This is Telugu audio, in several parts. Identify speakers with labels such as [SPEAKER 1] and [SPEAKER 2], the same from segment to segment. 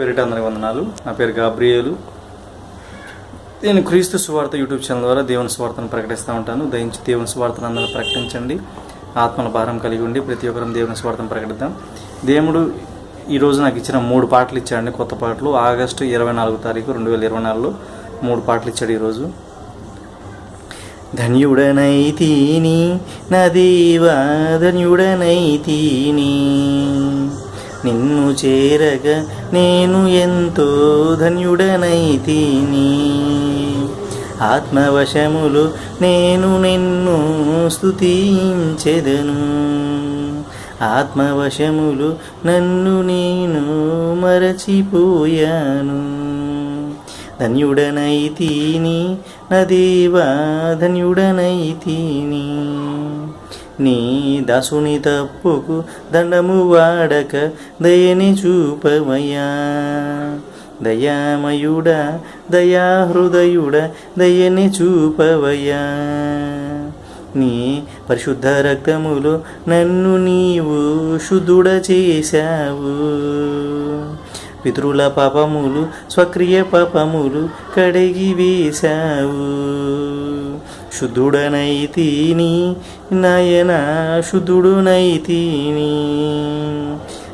[SPEAKER 1] పేరిట అందరికి వందనాలు. నా పేరు గాబ్రియేలు. నేను క్రీస్తు సువార్త యూట్యూబ్ ఛానల్ ద్వారా దేవుని స్వార్థను ప్రకటిస్తూ ఉంటాను. దయించి దేవుని స్వార్థను అందరూ ప్రకటించండి. ఆత్మల భారం కలిగి ఉండి ప్రతి ఒక్కరం దేవుని స్వార్థం ప్రకటిద్దాం. దేవుడు ఈరోజు నాకు ఇచ్చిన మూడు పాటలు ఇచ్చాడండి కొత్త పాటలు. ఆగస్టు ఇరవై నాలుగు తారీఖు రెండు వేల ఇరవై నాలుగులో మూడు పాటలు ఇచ్చాడు ఈరోజు ధన్యుడనైతీని నా దేవా ధన్యుడనైతీని నిన్ను చేరగ నేను ఎంతో ధన్యుడనైతీని ఆత్మవశములు నేను నిన్ను స్తుతించెదను ఆత్మవశములు నన్ను నేను మరచిపోయాను ధన్యుడనైతీని నా దేవా ధన్యుడనైతీని నీ దాసుని తప్పుకు దండము వాడక దయని చూపవయ్యా దయామయుడా దయాహృదయుడ దయని చూపవయ్యా. నీ పరిశుద్ధ రక్తములో నన్ను నీవు శుద్ధుడ చేశావు. పితృల పాపములు స్వక్రియ పాపములు కడిగి వేశావు శుద్ధుడనైతీని నయన శుద్ధుడునైతీని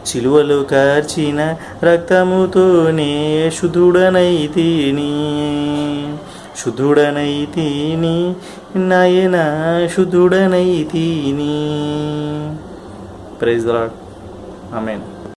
[SPEAKER 1] శిలువలు కార్చిన రక్తముతోనే శుద్ధుడనైతీని. శుద్ధుడనైతీని నయన శుద్ధుడనైతీని ప్రైజ్ లాడ్ ఆమెన్